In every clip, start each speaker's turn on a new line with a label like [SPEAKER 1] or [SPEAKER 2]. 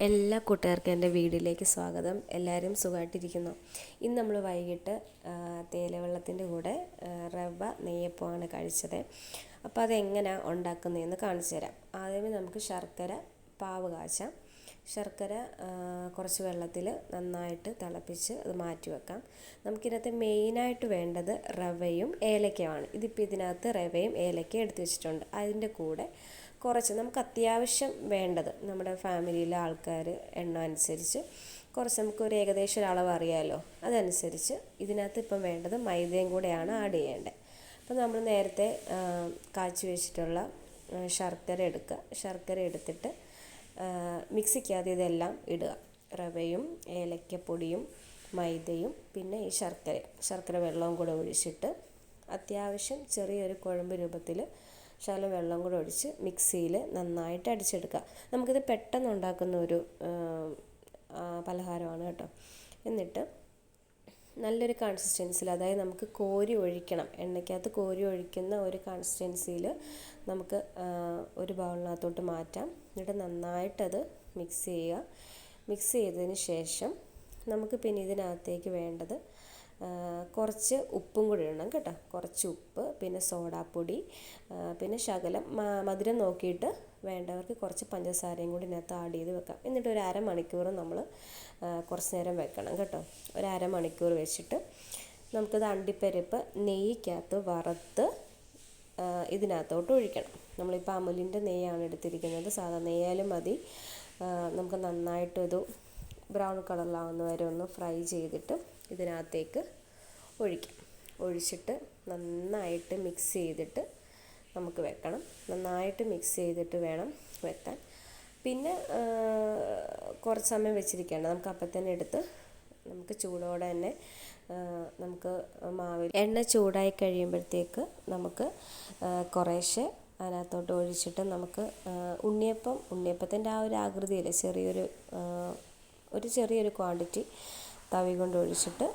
[SPEAKER 1] എല്ലാ കൂട്ടുകാർക്കും എന്റെ വീടിലേക്ക് സ്വാഗതം. എല്ലാവരും സുഖമായിട്ടിരിക്കുന്നു. ഇന്ന് നമ്മൾ വൈകിട്ട് തേയിലവെള്ളത്തിന്റെ കൂടെ റവ നെയ്യപ്പമാണ് കഴിച്ചത്. അപ്പോൾ അതെങ്ങനെയാണ് ഉണ്ടാക്കുന്നതെന്ന് കാണിച്ചു തരാം. ആദ്യമേ നമുക്ക് ശർക്കര പാവ് കാച്ചാം. ശർക്കര കുറച്ച് വെള്ളത്തിൽ നന്നായിട്ട് തിളപ്പിച്ച് അത് മാറ്റി വെക്കാം. നമുക്കിതിനകത്ത് മെയിനായിട്ട് വേണ്ടത് റവയും ഏലക്കയുമാണ്. ഇതിപ്പോൾ ഇതിനകത്ത് റവയും ഏലക്കയും എടുത്തു വെച്ചിട്ടുണ്ട്. അതിന്റെ കൂടെ കുറച്ച് നമുക്ക് അത്യാവശ്യം വേണ്ടത് നമ്മുടെ ഫാമിലിയിലെ ആൾക്കാർ എണ്ണം അനുസരിച്ച് കുറച്ച് നമുക്കൊരു ഏകദേശം ഒരു അളവ് അറിയാമല്ലോ അതനുസരിച്ച് ഇതിനകത്ത് ഇപ്പം വേണ്ടത് മൈദയും കൂടെയാണ് ആഡ് ചെയ്യേണ്ടത്. അപ്പം നമ്മൾ നേരത്തെ കാച്ചി വെച്ചിട്ടുള്ള ശർക്കര എടുക്കുക. ശർക്കര എടുത്തിട്ട് മിക്സിക്കകത്ത് ഇതെല്ലാം ഇടുക. റവയും ഏലക്കപ്പൊടിയും മൈദയും പിന്നെ ഈ ശർക്കര ശർക്കര വെള്ളവും കൂടെ ഒഴിച്ചിട്ട് അത്യാവശ്യം ചെറിയൊരു കുഴമ്പ് രൂപത്തിൽ ശകലം വെള്ളം കൂടെ ഒഴിച്ച് മിക്സിയിൽ നന്നായിട്ട് അടിച്ചെടുക്കുക. നമുക്കിത് പെട്ടെന്ന് ഉണ്ടാക്കുന്ന ഒരു പലഹാരമാണ് കേട്ടോ. എന്നിട്ട് നല്ലൊരു കൺസിസ്റ്റൻസിയിൽ അതായത് നമുക്ക് കോരി ഒഴിക്കണം. എണ്ണയ്ക്കകത്ത് കോരി ഒഴിക്കുന്ന ഒരു കൺസിസ്റ്റൻസിയിൽ നമുക്ക് ഒരു ബൗളിനകത്തോട്ട് മാറ്റാം. എന്നിട്ട് നന്നായിട്ടത് മിക്സ് ചെയ്യുക. മിക്സ് ചെയ്തതിന് ശേഷം നമുക്ക് പിന്നെ ഇതിനകത്തേക്ക് വേണ്ടത് കുറച്ച് ഉപ്പും കൂടി ഇടണം കേട്ടോ. കുറച്ച് ഉപ്പ് പിന്നെ സോഡാപ്പൊടി പിന്നെ ശകലം മധുരം നോക്കിയിട്ട് വേണ്ടവർക്ക് കുറച്ച് പഞ്ചസാരയും കൂടി ഇതിനകത്ത് ആഡ് ചെയ്ത് വെക്കാം. എന്നിട്ട് ഒരു അരമണിക്കൂർ നമ്മൾ കുറച്ച് നേരം വെക്കണം കേട്ടോ. ഒരു അരമണിക്കൂർ വെച്ചിട്ട് നമുക്കത് അണ്ടിപ്പരിപ്പ് നെയ്ക്കകത്ത് വറുത്ത് ഇതിനകത്തോട്ട് ഒഴിക്കണം. നമ്മളിപ്പോൾ അമുലിന്റെ നെയ്യാണ് എടുത്തിരിക്കുന്നത്. സാധാ നെയ്യാലും മതി. നമുക്ക് നന്നായിട്ടൊരു ബ്രൗൺ കളറിലാവുന്ന വരെ ഒന്ന് ഫ്രൈ ചെയ്തിട്ട് ഇതിനകത്തേക്ക് ഒഴിക്കാം. ഒഴിച്ചിട്ട് നന്നായിട്ട് മിക്സ് ചെയ്തിട്ട് നമുക്ക് വെക്കണം. നന്നായിട്ട് മിക്സ് ചെയ്തിട്ട് വേണം വെക്കാൻ. പിന്നെ കുറച്ച് സമയം വെച്ചിരിക്കേണ്ട. നമുക്ക് അപ്പം തന്നെ എടുത്ത് നമുക്ക് ചൂടോടെ തന്നെ നമുക്ക് മാവിൽ എണ്ണ ചൂടായി കഴിയുമ്പോഴത്തേക്ക് നമുക്ക് കുറേശ്ശെ അതിനകത്തോട്ട് ഒഴിച്ചിട്ട് നമുക്ക് ഉണ്ണിയപ്പം. ഉണ്ണിയപ്പത്തിന്റെ ആ ഒരു ആകൃതിയിൽ ചെറിയൊരു ഒരു ചെറിയൊരു ക്വാണ്ടിറ്റി തവി കൊണ്ട് ഒഴിച്ചിട്ട്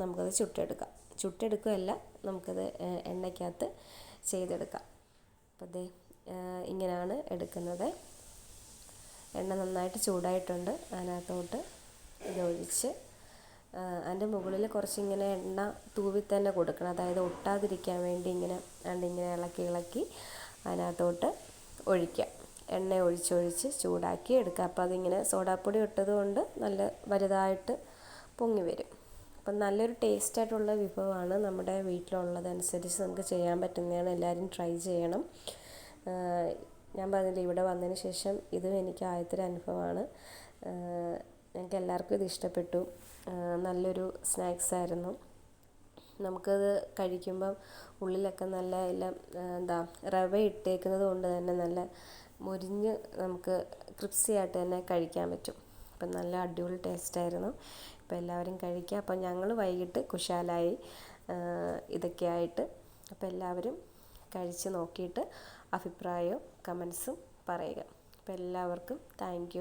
[SPEAKER 1] നമുക്കത് ചുട്ടെടുക്കാം. ചുട്ടെടുക്കുകയല്ല നമുക്കത് എണ്ണയ്ക്കകത്ത് ചെയ്തെടുക്കാം. അപ്പോൾ ദേ ഇങ്ങനെയാണ് എടുക്കുന്നത്. എണ്ണ നന്നായിട്ട് ചൂടായിട്ടുണ്ട്. അതിനകത്തോട്ട് ഇതൊഴിച്ച് അതിന്റെ മുകളിൽ കുറച്ചിങ്ങനെ എണ്ണ തൂവി തന്നെ കൊടുക്കണം. അതായത് ഒട്ടാതിരിക്കാൻ വേണ്ടി ഇങ്ങനെ ഇങ്ങനെ ഇളക്കി ഇളക്കി അതിനകത്തോട്ട് ഒഴിക്കാം. എണ്ണ ഒഴിച്ചൊഴിച്ച് ചൂടാക്കി എടുക്കുക അപ്പോൾ അതിങ്ങനെ സോഡാപ്പൊടി ഇട്ടത് കൊണ്ട് നല്ല വലുതായിട്ട് പൊങ്ങി വരും. അപ്പം നല്ലൊരു ടേസ്റ്റ് ആയിട്ടുള്ള വിഭവമാണ് നമ്മുടെ വീട്ടിലുള്ളതനുസരിച്ച് നമുക്ക് ചെയ്യാൻ പറ്റുന്നതാണ്. എല്ലാവരും ട്രൈ ചെയ്യണം. ഞാൻ പറഞ്ഞില്ല ഇവിടെ വന്നതിന് ശേഷം ഇതും എനിക്ക് ആദ്യത്തെ അനുഭവമാണ്. ഞങ്ങൾക്ക് എല്ലാവർക്കും ഇത് ഇഷ്ടപ്പെട്ടു. നല്ലൊരു സ്നാക്സ് ആയിരുന്നു. നമുക്കത് കഴിക്കുമ്പം ഉള്ളിലൊക്കെ നല്ല എല്ലാം എന്താ റവ ഇട്ടേക്കുന്നത് കൊണ്ട് തന്നെ നല്ല മുരിഞ്ഞ് നമുക്ക് ക്രിപ്സി ആയിട്ട് തന്നെ കഴിക്കാൻ പറ്റും. അപ്പം നല്ല അടിപൊളി ടേസ്റ്റായിരുന്നു. അപ്പോൾ എല്ലാവരും കഴിക്കുക അപ്പോൾ ഞങ്ങൾ വൈകിട്ട് കുശാലായി ഇതൊക്കെയായിട്ട് അപ്പോൾ എല്ലാവരും കഴിച്ച് നോക്കിയിട്ട് അഭിപ്രായവും കമൻസും പറയുക. അപ്പോൾ എല്ലാവർക്കും താങ്ക്